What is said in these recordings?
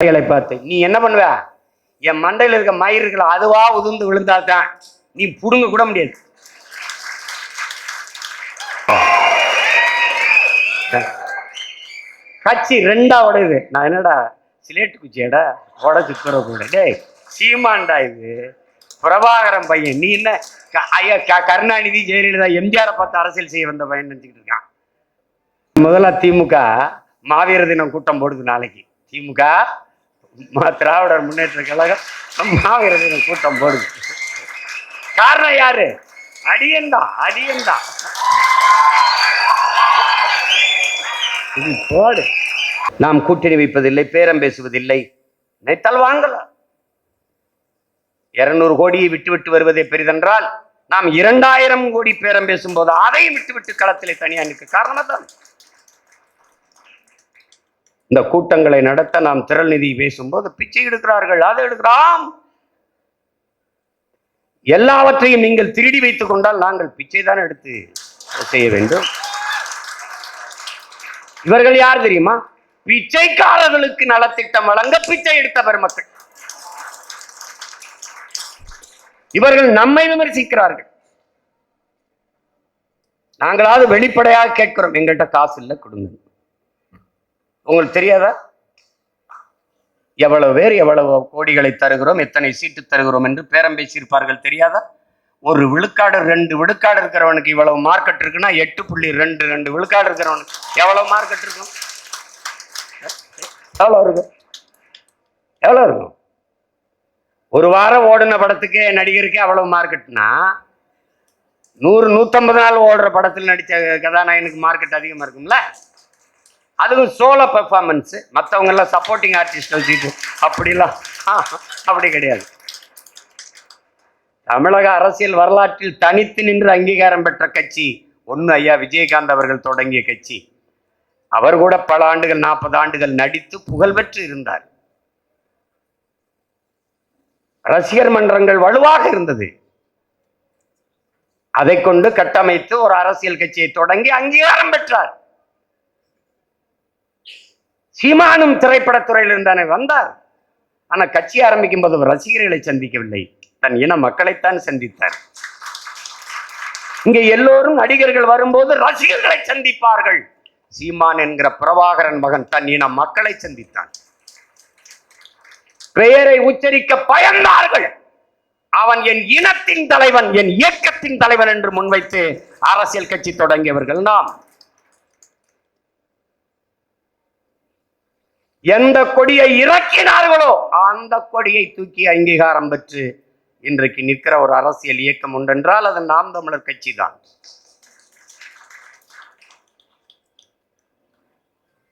பிள்ளைகளை பார்த்து நீ என்ன பண்ணுவ? என் மண்டையில் இருக்க மயிர்கள் அதுவா உதிர்ந்து விழுந்தா தான் நீ புடுங்க கூட முடியாது. கட்சி ரெண்டா உடையுது. நான் என்னடா சிலேட்டு குச்சியடா உடச்சு கூட டேய் சீமாண்டா இது. பிரபாகரன் பையன் நீ என்ன? ஐயா கருணாநிதி ஜெயலலிதா எம்ஜிஆரை பார்த்து அரசியல் செய்ய வந்த பையன் நினச்சிக்கிட்டு இருக்கான். முதல்ல திமுக மாவீர தினம் கூட்டம் போடுது நாளைக்கு. திமுக திராவிடர் முன்னேற்ற கழகம் மாவீரர்கள் கூட்டம் போடுது. காரணம் யாரு? அடியன் அடியன்டா இது போடு. நாம் கூட்டணி வைப்பதில்லை பேரம் பேசுவதில்லை. நினைத்தால் வாங்கலாம். இருநூறு கோடியை விட்டு விட்டு வருவதே பெரிதென்றால் நாம் இரண்டாயிரம் கோடி பேரம் பேசும்போது அதையும் விட்டு விட்டு களத்திலே தனியாக நிற்க காரணம் தான் இந்த கூட்டங்களை நடத்த நாம் திரள் நிதி பேசும்போது பிச்சை எடுக்கிறார்கள் அதை எடுக்கிறோம். எல்லாவற்றையும் நீங்கள் திருடி வைத்துக் கொண்டால் நாங்கள் பிச்சை தான் எடுத்து செய்ய வேண்டும். இவர்கள் யார் தெரியுமா? பிச்சைக்காரர்களுக்கு நலத்திட்டம் வழங்க பிச்சை எடுத்த பெருமக்கள். இவர்கள் நம்மை விமர்சிக்கிறார்கள். நாங்களாவது வெளிப்படையாக கேட்கிறோம் எங்கள்கிட்ட காசு இல்லை கொடுங்க. உங்களுக்கு தெரியாதா? எவ்வளவு பேர் எவ்வளவு கோடிகளை தருகிறோம் எத்தனை சீட்டு தருகிறோம் என்று பேரம் பேசியிருப்பார்கள் தெரியாதா? ஒரு விழுக்காடு ரெண்டு விழுக்காடு இருக்கிறவனுக்கு இவ்வளவு மார்க்கெட் இருக்குன்னா எட்டு புள்ளி ரெண்டு ரெண்டு விழுக்காடு இருக்கிறவனுக்கு எவ்வளவு மார்க்கெட் இருக்கும்? எவ்வளவு இருக்கும்? எவ்வளவு இருக்கும்? ஒரு வாரம் ஓடின படத்துக்கே நடிகருக்கே அவ்வளவு மார்க்கெட்னா நூறு நூற்றம்பது நாள் ஓடுற படத்தில் நடித்த கதாநாயகனுக்கு மார்க்கெட் அதிகமாக இருக்கும்ல? அதுவும் சோலோ பெர்ஃபார்மன்ஸு மற்றவங்கெல்லாம் சப்போர்ட்டிங் ஆர்டிஸ்ட் வச்சுட்டு அப்படிலாம். அப்படி கிடையாது. தமிழக அரசியல் வரலாற்றில் தனித்து நின்று அங்கீகாரம் பெற்ற கட்சி ஒன்று ஐயா விஜயகாந்த் அவர்கள் தொடங்கிய கட்சி. அவர் கூட பல ஆண்டுகள் நாற்பது ஆண்டுகள் நடித்து புகழ்பெற்று இருந்தார். ரசிகர் மன்றங்கள் வலுவாக இருந்தது. அதை கொண்டு கட்டமைத்து ஒரு அரசியல் கட்சியை தொடங்கி அங்கீகாரம் பெற்றார். சீமானும் திரைப்படத்துறையில் இருந்தானே வந்தார். ஆனா கட்சி ஆரம்பிக்கும் போது அவர் ரசிகர்களை சந்திக்கவில்லை. தன் இன மக்களைத்தான் சந்தித்தார். இங்கே எல்லோரும் நடிகர்கள் வரும்போது ரசிகர்களை சந்திப்பார்கள். சீமான் என்கிற பிரபாகரன் மகன் தன் இன மக்களை சந்தித்தான். பெயரை உச்சரிக்க பயந்தார்கள். அவன் என் இனத்தின் தலைவன் என் இயக்கத்தின் தலைவன் என்று முன்வைத்து அரசியல் கட்சி தொடங்கியவர்கள் நாம். எந்த கொடியை இறக்கினார்களோ அந்த கொடியை தூக்கி அங்கீகாரம் பெற்று இன்றைக்கு நிற்கிற ஒரு அரசியல் இயக்கம் உண்டென்றால் அது நாம் தமிழர் கட்சி தான்.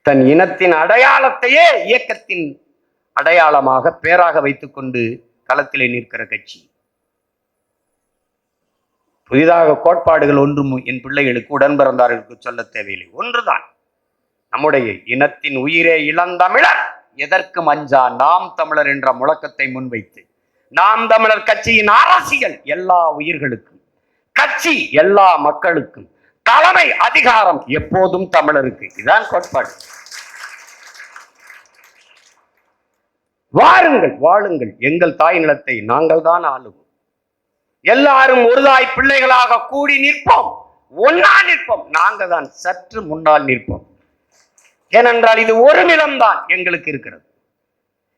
தன் இனத்தின் அடையாளத்தையே இயக்கத்தின் அடையாளமாக பேராக வைத்துக்கொண்டு களத்திலே நிற்கிற கட்சி. புதிதாக கோட்பாடுகள் ஒன்றும் என் பிள்ளைகளுக்கு உடன் பிறந்தார்களுக்கு சொல்ல தேவையில்லை. ஒன்றுதான். நம்முடைய இனத்தின் உயிரே இளந்தமிழர். எதற்கு மஞ்சா? நாம் தமிழர் என்ற முழக்கத்தை முன்வைத்து. நாம் தமிழர் கட்சியின் அரசியல் எல்லா உயிர்களுக்கும் கட்சி எல்லா மக்களுக்கும் தலைமை அதிகாரம் எப்போதும் தமிழருக்கு. இதான் கோட்பாடு. வாருங்கள் வாழுங்கள். எங்கள் தாய் நிலத்தை நாங்கள் தான் ஆளுவோம். எல்லாரும் ஒரு தாய் பிள்ளைகளாக கூடி நிற்போம். ஒன்னா நிற்போம். நாங்கள் தான் சற்று முன்னால் நிற்போம். ஏனென்றால் இது ஒரு நிலம்தான் எங்களுக்கு இருக்கிறது.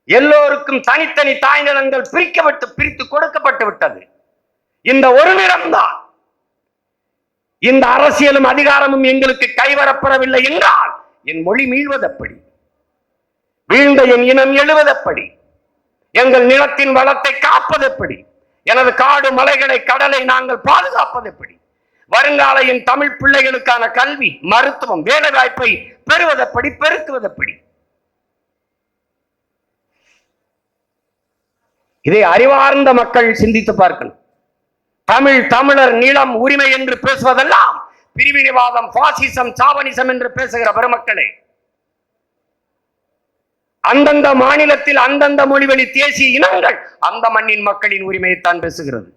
எல்லோருக்கும் தனித்தனி தாய் நிலங்கள் பிரிக்கப்பட்டு பிரித்து கொடுக்கப்பட்டு விட்டது. இந்த ஒரு நிலம்தான். இந்த அரசியலும் அதிகாரமும் எங்களுக்கு கைவரப்படவில்லை என்றால் என் மொழி மீழ்வதப்படி வீழ்ந்த என் இனம் எழுவதப்படி எங்கள் நிலத்தின் வளத்தை காப்பதெப்படி எனது காடு மலைகளை கடலை நாங்கள் பாதுகாப்பதெப்படி வருங்கால என் தமிழ் பிள்ளைகளுக்கான கல்வி மருத்துவம் வேலை வாய்ப்பை பெறுவதப்படி பெருக்குவதப்படி. இதை அறிவார்ந்த மக்கள் சிந்தித்து பார்க்கணும். தமிழ் தமிழர் நிலம் உரிமை என்று பேசுவதெல்லாம் பிரிவினைவாதம் பாசிசம் சாவனிசம் என்று பேசுகிற பெருமக்களே. அந்தந்த மாநிலத்தில் அந்தந்த மொழிவழி தேசிய இனங்கள் அந்த மண்ணின் மக்களின் உரிமையைத்தான் பேசுகிறது.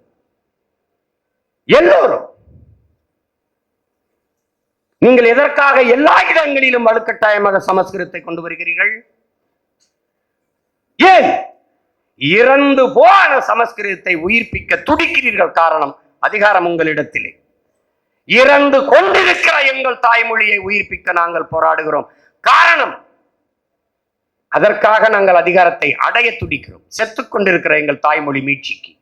எல்லோரும் நீங்கள் எதற்காக எல்லா இடங்களிலும் வலுக்கட்டாயமாக சமஸ்கிருதத்தை கொண்டு வருகிறீர்கள்? ஏன்? இறந்து போன சமஸ்கிருதத்தை உயிர்ப்பிக்க துடிக்கிறீர்கள் காரணம் அதிகாரம் உங்களிடத்திலே. இறந்து கொண்டிருக்கிற எங்கள் தாய்மொழியை உயிர்ப்பிக்க நாங்கள் போராடுகிறோம். காரணம் அதற்காக நாங்கள் அதிகாரத்தை அடைய துடிக்கிறோம். செத்து கொண்டிருக்கிற எங்கள் தாய்மொழி மீட்சிக்கு.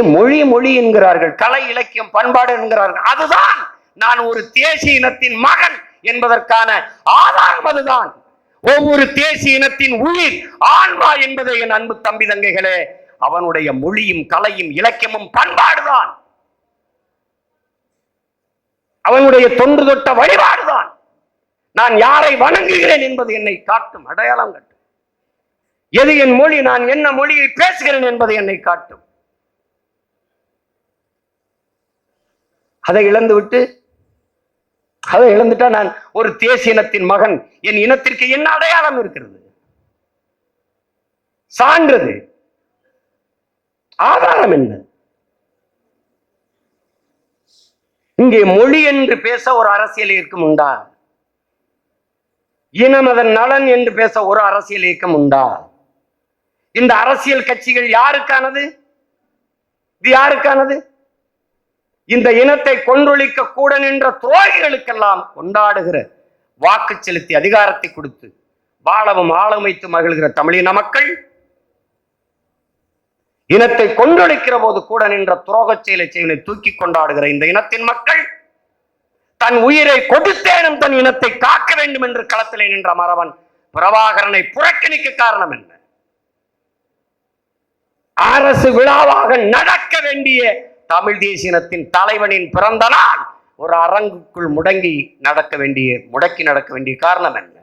மொழி மொழி என்கிறார்கள் கலை இலக்கியம் பண்பாடு என்கிறார்கள். அதுதான் நான் ஒரு தேசிய இனத்தின் மகன் என்பதற்கான ஆதாரம் அதுதான். ஒவ்வொரு தேசிய இனத்தின் உயிர் ஆன்மா என்பதை என் அன்பு தம்பி தங்கைகளே. அவனுடைய மொழியும் கலையும் இலக்கியமும் பண்பாடுதான். அவனுடைய தொன்று தொட்ட வழிபாடுதான். நான் யாரை வணங்குகிறேன் என்பது என்னை காட்டும். அடையாளம் கட்டும். எது என் மொழி நான் என்ன மொழியை பேசுகிறேன் என்பது என்னை காட்டும். அதை இழந்து விட்டு அதை இழந்துட்டா நான் ஒரு தேசிய இனத்தின் மகன். என் இனத்திற்கு என்ன அடையாளம் இருக்கிறது? சான்றது. ஆதாரம் என்ன? இங்கே மொழி என்று பேச ஒரு அரசியல் இயக்கம் உண்டா? இனம் அதன் நலன் என்று பேச ஒரு அரசியல் இயக்கம் உண்டா? இந்த அரசியல் கட்சிகள் யாருக்கானது? இது யாருக்கானது? இந்த இனத்தை கொன்றொழிக்க கூட நின்ற துரோகிகளுக்கெல்லாம் கொண்டாடுகிற வாக்கு செலுத்தி அதிகாரத்தை கொடுத்து வாழவும் ஆளமைத்து மகிழ்கிற தமிழின மக்கள் இனத்தை கொன்றொழிக்கிற போது கூட நின்ற துரோகச் செயலை செயலை தூக்கி கொண்டாடுகிற இந்த இனத்தின் மக்கள் தன் உயிரை கொடுத்தேனும் தன் இனத்தை காக்க வேண்டும் என்று களத்திலே நின்ற மறவன் பிரபாகரனை புறக்கணிக்க காரணம் என்ன? அரசு விழாவாக நடக்க வேண்டிய தமிழ் தேசிய இனத்தின் தலைவனின் பிறந்த நாள் ஒரு அரங்குக்குள் முடங்கி நடக்க வேண்டிய முடக்கி நடக்க வேண்டிய காரணம் என்ன?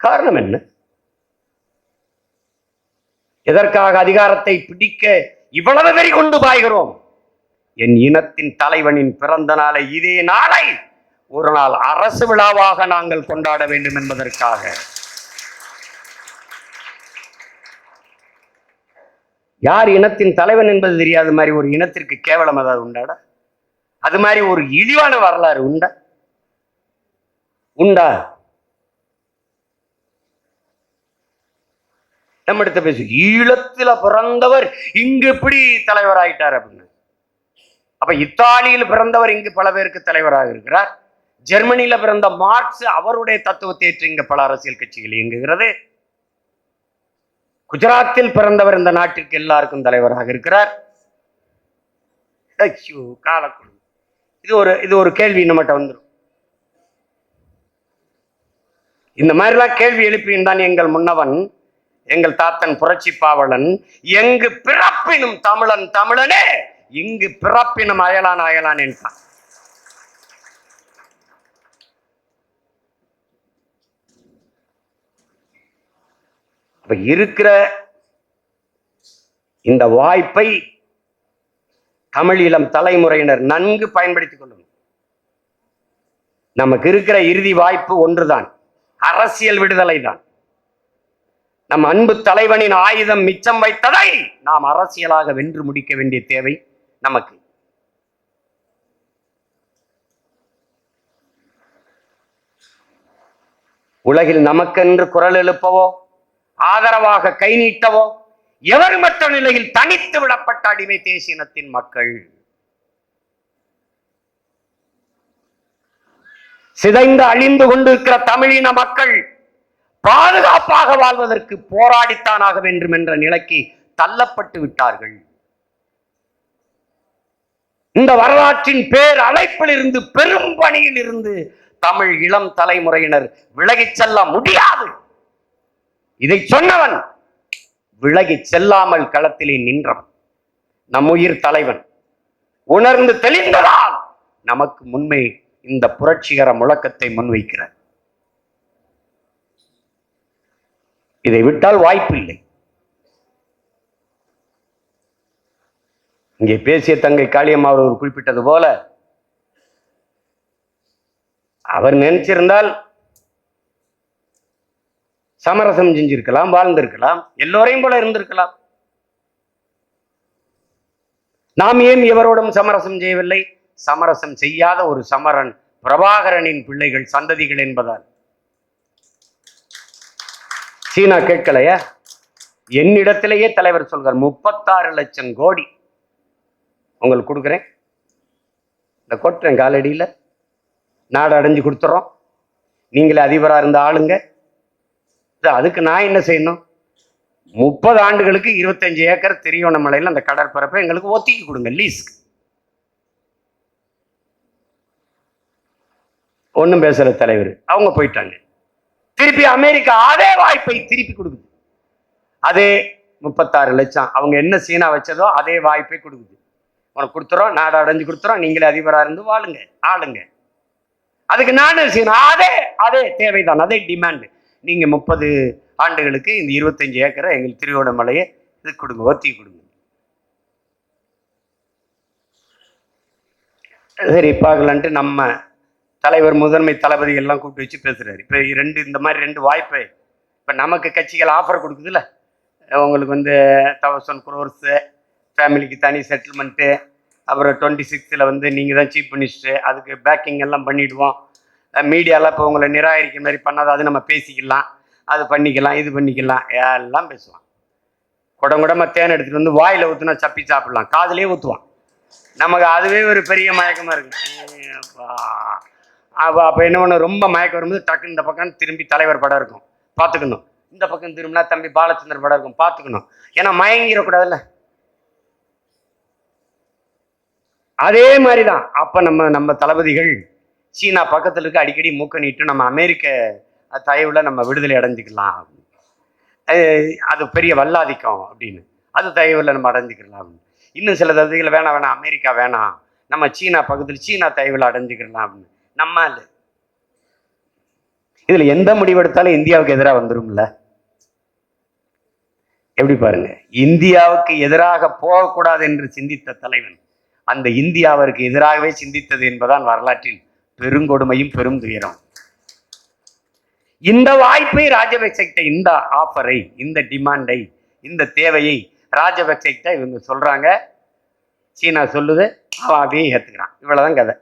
காரணம் என்ன? எதற்காக அதிகாரத்தை பிடிக்க இவ்வளவு வெறி கொண்டு பாய்கிறோம்? என் இனத்தின் தலைவனின் பிறந்த நாளை இதே நாளை ஒரு நாள் அரசு விழாவாக நாங்கள் கொண்டாட வேண்டும் என்பதற்காக. யார் இனத்தின் தலைவன் என்பது தெரியாத மாதிரி ஒரு இனத்திற்கு கேவலம் ஏதாவது உண்டாடா? அது மாதிரி ஒரு இழிவான வரலாறு உண்டா? உண்டா? நம்ம இடத்த பேசு ஈழத்துல பிறந்தவர் இங்கு எப்படி தலைவர் ஆயிட்டார் அப்படின்னு. அப்ப இத்தாலியில் பிறந்தவர் இங்கு பல பேருக்கு தலைவராக இருக்கிறார். ஜெர்மனியில பிறந்த மார்க்ஸ் அவருடைய தத்துவத்தை ஏற்று இங்க பல அரசியல் கட்சிகள் இயங்குகிறது. குஜராத்தில் பிறந்தவர் இந்த நாட்டிற்கு எல்லாருக்கும் தலைவராக இருக்கிறார். ஐயோ காலக்குழு இது ஒரு இது ஒரு கேள்வி நம்மகிட்ட வந்துடும் இந்த மாதிரிலாம் கேள்வி எழுப்பியும் தான் எங்கள் முன்னவன் எங்கள் தாத்தன் புரட்சி பாவலன் எங்கு பிறப்பினும் தமிழன் தமிழனே இங்கு பிறப்பினும் அயலான் அயலான் என்றான். இப்போ இருக்கிற இந்த வாய்ப்பை தமிழீழம் தலைமுறையினர் நன்கு பயன்படுத்திக் கொள்ளணும் நமக்கு இருக்கிற இறுதி வாய்ப்பு ஒன்றுதான். அரசியல் விடுதலை தான் நம் அன்பு தலைவனின் ஆயுதம் மிச்சம் வைத்ததை நாம் அரசியலாக வென்று முடிக்க வேண்டிய தேவை நமக்கு. உலகில் நமக்கென்று குரல் எழுப்பவோ ஆதரவாக கை நீட்டவோ எவருமற்ற நிலையில் தனித்து விடப்பட்ட அடிமை தேசியனத்தின் மக்கள்? சிதைந்து அழிந்து கொண்டிருக்கிற தமிழின மக்கள் பாதுகாப்பாக வாழ்வதற்கு போராடித்தானாக வேண்டும் என்ற நிலைக்கு தள்ளப்பட்டு விட்டார்கள். இந்த வரலாற்றின் பேர் அழைப்பில் இருந்து பெரும் பணியில் இருந்து தமிழ் இளம் தலைமுறையினர் விலகிச் செல்ல முடியாது. இதை சொன்னவன் விலகி செல்லாமல் களத்திலே நின்றவன். நம் உயிர் தலைவன். உணர்ந்து தெளிந்ததால் நமக்கு முன்மை இந்த புரட்சிகர முழக்கத்தை முன்வைக்கிறார். இதை விட்டால் வாய்ப்பில்லை. இங்கே பேசிய தங்கை காளியம்மா அவர் குறிப்பிட்டது போல அவர் நினைச்சிருந்தால் சமரசம் செஞ்சிருக்கலாம் வாழ்ந்திருக்கலாம். எல்லோரையும் போல இருந்திருக்கலாம். நாம் ஏன் எவரோடும் சமரசம் செய்யவில்லை? சமரசம் செய்யாத ஒரு சமரன் பிரபாகரனின் பிள்ளைகள் சந்ததிகள் என்பதால். சீனா கேட்கலையா? என்னிடத்திலேயே தலைவர் சொல்கிறார் முப்பத்தாறு லட்சம் கோடி. உங்களுக்கு கொடுக்குறேன். இந்த கொட்டுறேன் காலடியில். நாடு அடைஞ்சு கொடுத்துறோம். நீங்களே அதிபராக இருந்த ஆளுங்க. அதுக்கு நான் என்ன செய்யணும்? முப்பது ஆண்டுகளுக்கு இருபத்தஞ்சு ஏக்கர் திரியோணமலையில் அந்த கடற்பரப்பை எங்களுக்கு ஒத்திக்கி கொடுங்க லீஸ்க்கு ஒன்றும் பேசுகிற தலைவர். அவங்க போயிட்டாங்க. திருப்பி அமெரிக்கா அதே வாய்ப்பை திருப்பி கொடுக்குது. அதே முப்பத்தாறு லட்சம் அவங்க என்ன சீனா வச்சதோ அதே வாய்ப்பை கொடுக்குது. உனக்கு கொடுத்துறோம் நாடு அடைஞ்சு கொடுத்துறோம் நீங்களே அதிபராக இருந்து வாழுங்க ஆளுங்க. அதுக்கு நானும் சீனா அதே அதே தேவைதான் அதே டிமாண்டு நீங்கள் முப்பது ஆண்டுகளுக்கு இந்த இருபத்தஞ்சு ஏக்கரை எங்களுக்கு திருவோணமலையை இது கொடுங்க ஒத்தி கொடுங்க. சரி பார்க்கலான்ட்டு நம்ம தலைவர் முதன்மை தளபதி எல்லாம் கூப்பிட்டு வச்சு பேசுகிறாரு இப்போ ரெண்டு இந்த மாதிரி ரெண்டு வாய்ப்பு. இப்போ நமக்கு கட்சிகள் ஆஃபர் கொடுக்குதுல்ல? உங்களுக்கு வந்து தௌசண்ட் குரோர்ஸு ஃபேமிலிக்கு தனி செட்டில்மெண்ட்டு அப்புறம் டுவெண்ட்டி சிக்ஸில் வந்து நீங்கள் தான் சீஃப் மினிஸ்டர் அதுக்கு பேக்கிங் எல்லாம் பண்ணிவிடுவோம் மீடியாலாம் இப்போ உங்களை நிராகரிக்கிற மாதிரி பண்ணாத அது நம்ம பேசிக்கலாம். அது பண்ணிக்கலாம் இது பண்ணிக்கலாம். எல்லாம் பேசுவான். குடம் குடமாக தேன் எடுத்துகிட்டு வந்து வாயில் ஊற்றுனா சப்பி சாப்பிடலாம். காதுலேயே ஊற்றுவான் நமக்கு அதுவே ஒரு பெரிய மயக்கமாக இருக்கு. அப்போ. அப்போ என்ன பண்ண ரொம்ப மயக்கம் வரும்போது டக்குன்னு இந்த பக்கம் திரும்பி தலைவர் படம் இருக்கும். பார்த்துக்கணும். இந்த பக்கம் திரும்பினா தம்பி பாலச்சந்தர் படம் இருக்கும். பார்த்துக்கணும். ஏன்னா மயங்கிடக்கூடாதுல்ல. அதே மாதிரி தான் அப்போ நம்ம நம்ம தளபதிகள் சீனா பக்கத்தில் இருக்க அடிக்கடி மூக்க நீட்டு நம்ம அமெரிக்க தயவில் நம்ம விடுதலை அடைஞ்சிக்கலாம். அது அது பெரிய வல்லாதிக்கம் அப்படின்னு. அது தயவில் நம்ம அடைஞ்சிக்கலாம். அப்படின்னு. இன்னும் சில தகுதிகள் வேணாம் வேணாம் அமெரிக்கா வேணாம். நம்ம சீனா பக்கத்தில் சீனா தயவில் அடைஞ்சிக்கலாம். அப்படின்னு நம்ம இதில் எந்த முடிவெடுத்தாலும் இந்தியாவுக்கு எதிராக வந்துரும்ல. எப்படி பாருங்க? இந்தியாவுக்கு எதிராக போகக்கூடாது என்று சிந்தித்த தலைவன் அந்த இந்தியாவிற்கு எதிராகவே சிந்தித்தது என்பதான் வரலாற்றில் பெருங்கொடுமையும் பெரும் துயரம். இந்த வாய்ப்பை ராஜபக்சகிட்ட இந்த ஆஃபரை இந்த டிமாண்டை இந்த தேவையை ராஜபக்சகிட்ட இவங்க சொல்றாங்க. சீனா சொல்லுது அவன் அப்படியே ஏத்துக்கிறான். இவ்வளவுதான் கதை.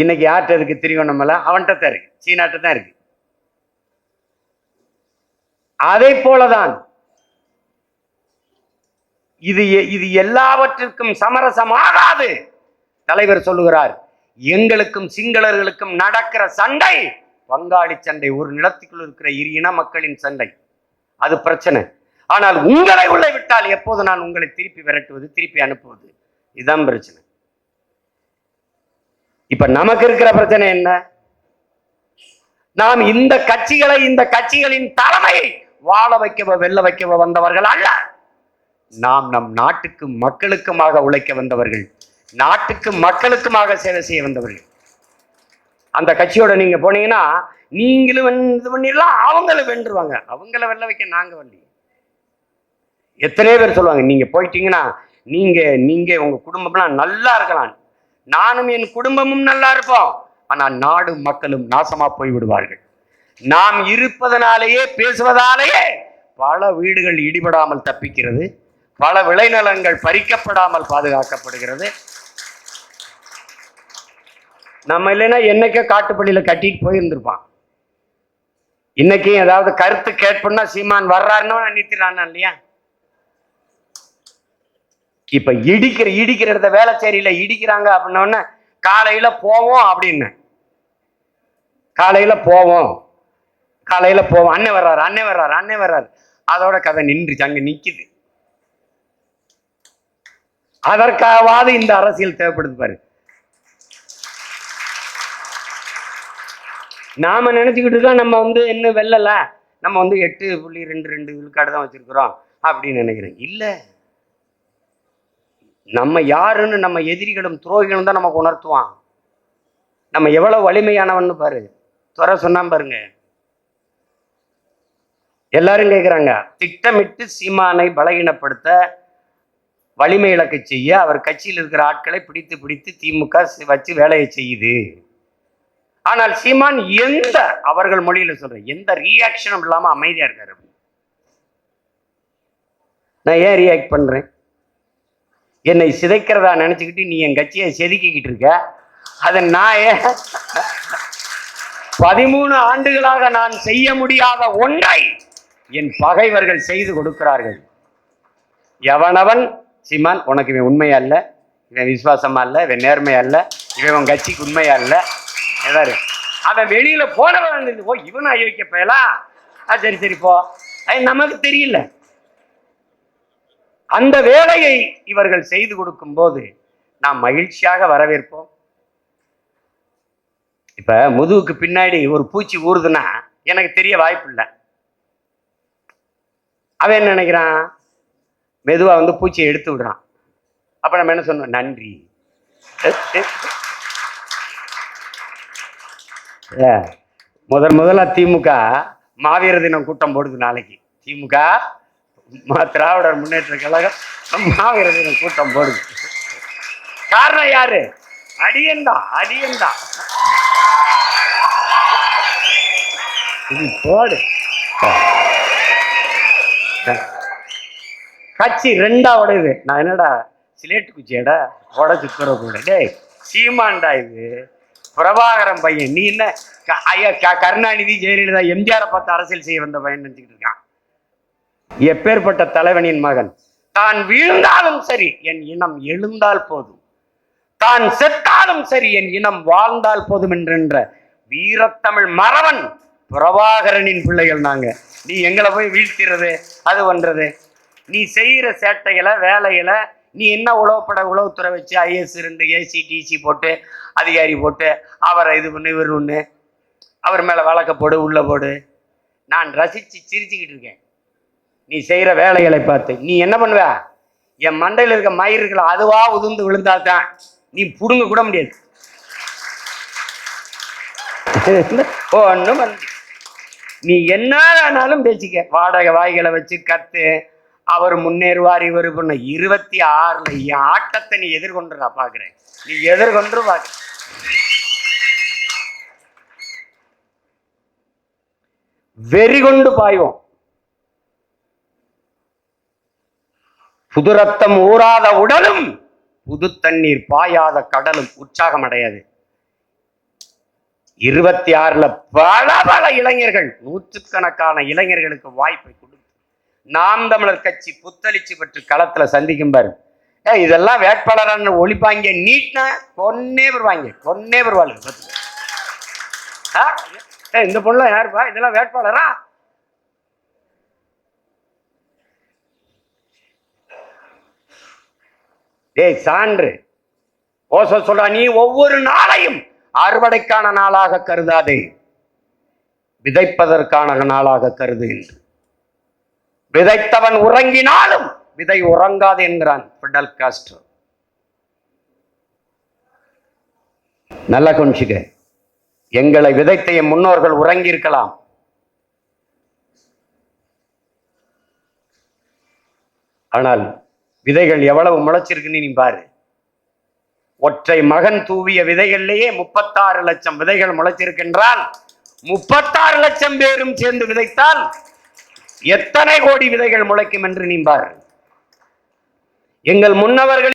இன்னைக்கு யார்கிட்ட இருக்கு திரிகோணமலை அவன்கிட்ட தான் இருக்கு. சீனாட்ட தான் இருக்கு. அதே போலதான் இது இது எல்லாவற்றிற்கும் சமரசமாகாது. தலைவர் சொல்லுகிறார் எங்களுக்கும் சிங்களர்களுக்கும் நடக்கிற சண்டை பங்காளி சண்டை ஒரு நிலத்துக்குள் இருக்கிற இரு இன மக்களின் சண்டை. அது பிரச்சனை. ஆனால் உங்களை உள்ளே விட்டால் எப்போது நான் உங்களை திருப்பி விரட்டுவது திருப்பி அனுப்புவது? இதுதான் பிரச்சனை. இப்ப நமக்கு இருக்கிற பிரச்சனை என்ன? நாம் இந்த கட்சிகளை இந்த கட்சிகளின் தலைமையை வாழ வைக்கவோ வெல்ல வைக்கவோ வந்தவர்கள் அல்ல. நாம் நம் நாட்டுக்கும் மக்களுக்குமாக உழைக்க வந்தவர்கள். நாட்டுக்கு மக்களுக்குமாக சேவை செய்ய வந்தவர்கள். அந்த கட்சியோட நீங்க போனீங்கன்னா நீங்களும் இது பண்ணிடலாம் அவங்களும் வென்றுவாங்க. அவங்கள வெல்ல வைக்க நாங்க வண்டி எத்தனை பேர் சொல்லுவாங்க நீங்க போயிட்டீங்கன்னா நீங்க நீங்க உங்க குடும்பம்லாம் நல்லா இருக்கலாம். நானும் என் குடும்பமும் நல்லா இருப்போம். ஆனா நாடும் மக்களும் நாசமா போய் விடுவார்கள் நாம் இருப்பதனாலேயே பேசுவதாலேயே பல வீடுகள் இடிபடாமல் தப்பிக்கிறது. பல விளைநிலங்கள் பறிக்கப்படாமல் பாதுகாக்கப்படுகிறது. நம்ம இல்லைன்னா என்னைக்கோ காட்டுப்பள்ளியில கட்டிட்டு போயிருந்திருப்பான். இன்னைக்கு ஏதாவது கருத்து கேட்போம்னா சீமான் வர்றாருன்னு நிறுத்திடுறான் இல்லையா? இப்ப இடிக்கிற இடிக்கிற இடத்த வேலைச்சேரியில இடிக்கிறாங்க அப்படின்னோடனே காலையில போவோம் அப்படின்னு. காலையில போவோம். காலையில போவோம். அண்ணன் வர்றாரு அண்ணன் வர்றாரு அண்ணன் வர்றாரு. அதோட கதை நின்றுச்சு அங்க நிக்குது. அதற்காகவாது இந்த அரசியல் தேவைப்படுது பாரு. நாம நினைச்சுக்கிட்டு இருக்கோம் நம்ம வந்து என்ன வெல்லல? நம்ம வந்து எட்டு புள்ளி ரெண்டு ரெண்டு விழுக்காடு தான் வச்சிருக்கிறோம் அப்படின்னு நினைக்கிறேன். இல்லை. நம்ம யாருன்னு நம்ம எதிரிகளும் துரோகிகளும் தான் நமக்கு உணர்த்துவான். நம்ம எவ்வளவு வலிமையானவன்னு பாரு. துறை சொன்னா பாருங்க. எல்லாரும் கேட்குறாங்க திட்டமிட்டு சீமானை பலகீனப்படுத்த வலிமை இழக்க செய்ய அவர் கட்சியில் இருக்கிற ஆட்களை பிடித்து பிடித்து திமுக வச்சு வேலையை செய்யுது. ஆனால் சீமான் எந்த அவர்கள் மொழியில சொல்றேன் எந்த ரியாக்ஷனும் இல்லாம அமைதியா இருக்காரு நான் ஏன் ரியாக்ட் பண்றேன்? என்னை சிதைக்கிறதா நினைச்சுக்கிட்டு நீ என் கட்சியை செதுக்கிக்கிட்டு இருக்க? அதை நான் ஏன் பதிமூணு ஆண்டுகளாக நான் செய்ய முடியாத ஒன்றை என் பகைவர்கள் செய்து கொடுக்கிறார்கள். எவனவன்? சீமான் உனக்கு இவன் உண்மையா இல்லை? இவன் விசுவாசமா இல்லை? இவன் நேர்மையா இல்லை? இவன் உன் கட்சிக்கு உண்மையா இல்லை? ஏதாரு அவன் வெளியில போனவன் இருந்து, ஓ இவன் அயோக்கிய பயலா? ஆ சரி சரி போ. அது நமக்கு தெரியல. அந்த வேலையை இவர்கள் செய்து கொடுக்கும் போது நாம் மகிழ்ச்சியாக வரவேற்போம். இப்ப முதுகுக்கு பின்னாடி ஒரு பூச்சி ஊறுதுன்னா எனக்கு தெரிய வாய்ப்பு இல்லை அவன் என்ன நினைக்கிறான்? மெதுவா வந்து பூச்சியை எடுத்து விடுறான். அப்ப நம்ம என்ன சொன்னோம்? நன்றி. முதல் முதல்ல திமுக மாவீர தினம் கூட்டம் போடுது நாளைக்கு. திமுக திராவிடர் முன்னேற்ற கழகம் மாவீர தினம் கூட்டம் போடுது. காரணம் யாரு? அடியன்தான் அடியன்தான் இது போடு. கட்சி ரெண்டா உடையுது. நான் என்னடா சிலேட்டு குச்சியடா உடச்சு துற கூட டேய் சீமாண்டா இது. பிரபாகரன் பையன். நீ என்ன? க- ஐயா க- கருணாநிதி ஜெயலலிதா எம்ஜிஆரை பார்த்து அரசியல் செய்ய வந்த பையன் நினச்சிக்கிட்டு இருக்கான். எப்பேற்பட்ட தலைவனின் மகன். தான் வீழ்ந்தாலும் சரி என் இனம் எழுந்தால் போதும். தான் செத்தாலும் சரி என் இனம் வாழ்ந்தால் போதும் என்கின்ற வீரத்தமிழ் மறவன் பிரபாகரனின் பிள்ளைகள் நாங்க. நீ எங்களை போய் வீழ்த்திறது அது பண்றது. நீ செய்யற சேட்டைகளை வேலைகளை நீ என்ன உளவுப்பட உளவுத்துறை வச்சு ஐஎஸ் ரெண்டு ஏசி டிசி போட்டு அதிகாரி போட்டு அவரை இது பண்ணு இவர் ஒன்று அவர் மேலே வழக்க போடு உள்ள போடு. நான் ரசித்து சிரிச்சுக்கிட்டு இருக்கேன். நீ செய்கிற வேலைகளை பார்த்து நீ என்ன பண்ணுவ? என் மண்டையில் இருக்க மயிர்கள் அதுவா உதிர்ந்து விழுந்தால்தான் நீ புடுங்க கூட முடியாது. ஒன்றும். நீ என்ன வேணாலும் பேசிக்க. வாடகை வாய்களை வச்சு கத்து அவர் முன்னேறுவார் இவர் பண்ண இருபத்தி ஆறுல என் ஆட்டத்தை நீ எதிர்கொண்டுடா பாக்குறேன். நீ எதிர்கொண்டு பாக்குற வெறி கொண்டு பாய்வோம். புது ரத்தம் ஊறாத உடலும் புது தண்ணீர் பாயாத கடலும் உற்சாகம் அடையாது. இருபத்தி ஆறுல பல பல இளைஞர்கள் நூற்றுக்கணக்கான இளைஞர்களுக்கு வாய்ப்பை கொடுக்கும் நாம் தமிழர் கட்சி புத்தளிச்சு பெற்று களத்துல சந்திக்கும் பாரு. ஏ இதெல்லாம் வேட்பாளரான ஒழிப்பாங்க நீட்னா கொன்னே வருவாங்க கொன்னே வருவாங்க ஆ? இந்த பொண்ணு யாருப்பா? இதெல்லாம் வேட்பாளரா? டேய் சான்று. ஓசோ சொல்றா நீ ஒவ்வொரு நாளையும் அறுவடைக்கான நாளாக கருதாதே. விதைப்பதற்கான நாளாக கருது என்று விதைத்தவன் உறங்கினாலும் விதை உறங்காது என்கிறான் பிடல் காஸ்ட்ரோ. நல்லா கொஞ்சிக்க எங்களை விதைத்த என் முன்னோர்கள் உறங்கி இருக்கலாம் ஆனால் விதைகள் எவ்வளவு முளைச்சிருக்குன்னு நீ பாரு. ஒற்றை மகன் தூவிய விதைகளிலேயே முப்பத்தாறு லட்சம் விதைகள் முளைச்சிருக்கின்றால் முப்பத்தாறு லட்சம் பேரும் சேர்ந்து விதைத்தால் எத்தனை கோடி விதைகள் முளைக்கும் என்று நீம்பார் எங்கள் முன்னவர்கள்